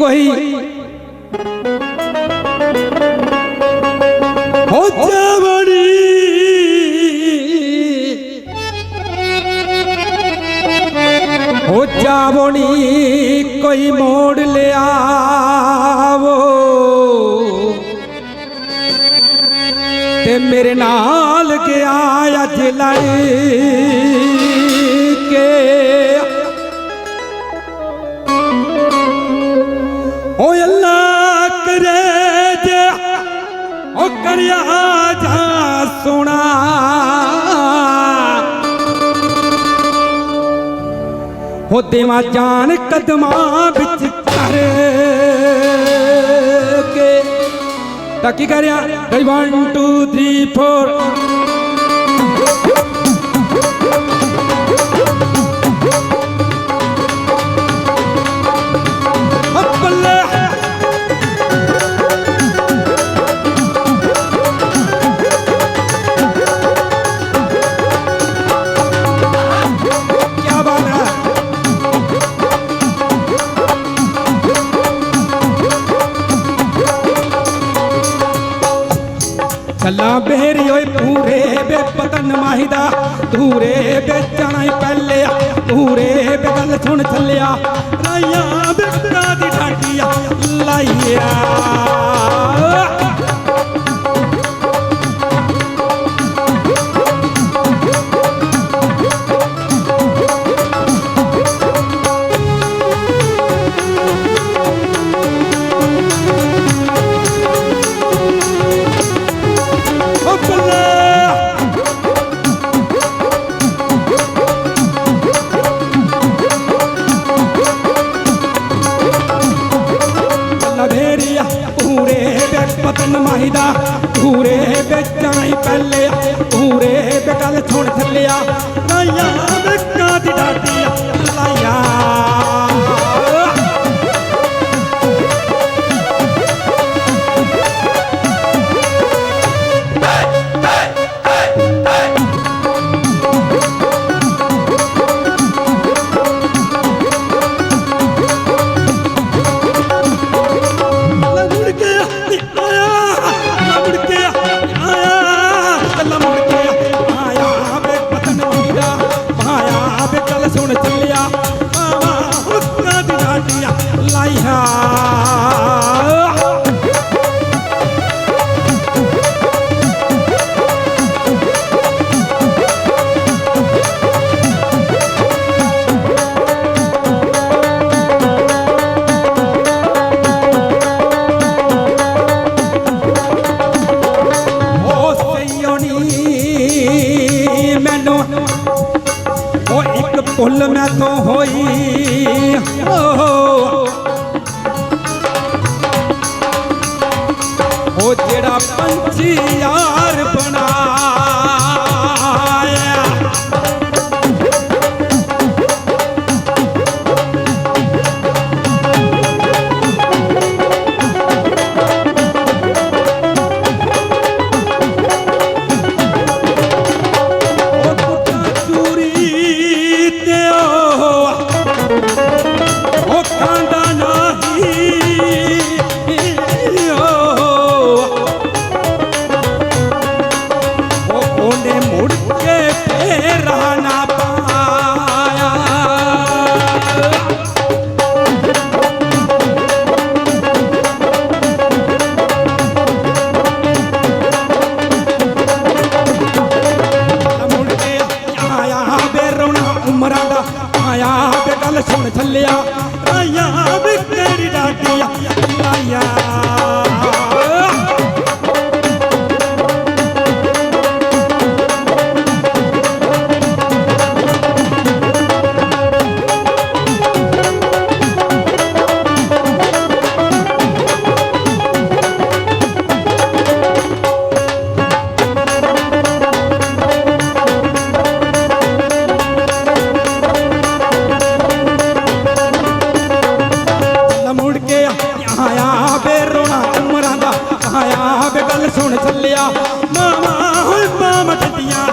কহি? হজ্জাবাড়ি হজ্জাবণি কই মোড়লে আবো? ਤੇ ਮੇਰੇ ਨਾਲ ਗਿਆ ਅੱਜ ਲੈ ਕੇ ਓ ਅੱਲਾ ਕਰੇ ਜੇ ਓ ਕਰਿਆ ਜਾ ਸੁਣਾ। ਹੋ ਦੇਵਾ ਜਾਨ ਕਦਮਾਂ ਵਿੱਚ ਕਰ ਕੇ। ਤਾਂ ਕੀ ਕਰਿਆ? ਰਿਹਾ ਗਈ 1 2 3 4 ਚੱਲਾਂ ਬੇਰੀ ਓਏ ਪੂਰੇ ਬੇ ਪਤਨ ਮਾਹੀਦਾ, ਧੂਰੇ ਵੇਚਣਾ ਹੀ ਪਹਿਲੇ ਪੂਰੇ ਬੇ ਗੱਲ ਸੁਣ ਥੱਲਿਆ, ਰਾਈਆਂ ਬਿਕਰਾ ਦੀ ਢਾਡੀਆਂ ਲਾਈਆ। ਦੇ ਗੱਲ ਥੱਲਿਆ ਰਾਈਆਂ ਬਿਕਾਂ ਭੁੱਲ ਮੈਂ ਤੋਂ ਹੋਈ। ਉਹ ਜਿਹੜਾ ਪੰਛੀ ਆ ਕਹਾਇਆ ਬੇ ਰੋਣਾ ਉਮਰਾਂ ਦਾ ਕਹਾਇਆ ਬੇ ਗੱਲ ਸੁਣ ਚੱਲਿਆ। ਮਾਵਾ ਹੁਣ ਪਾਮ ਟੱਟੀਆਂ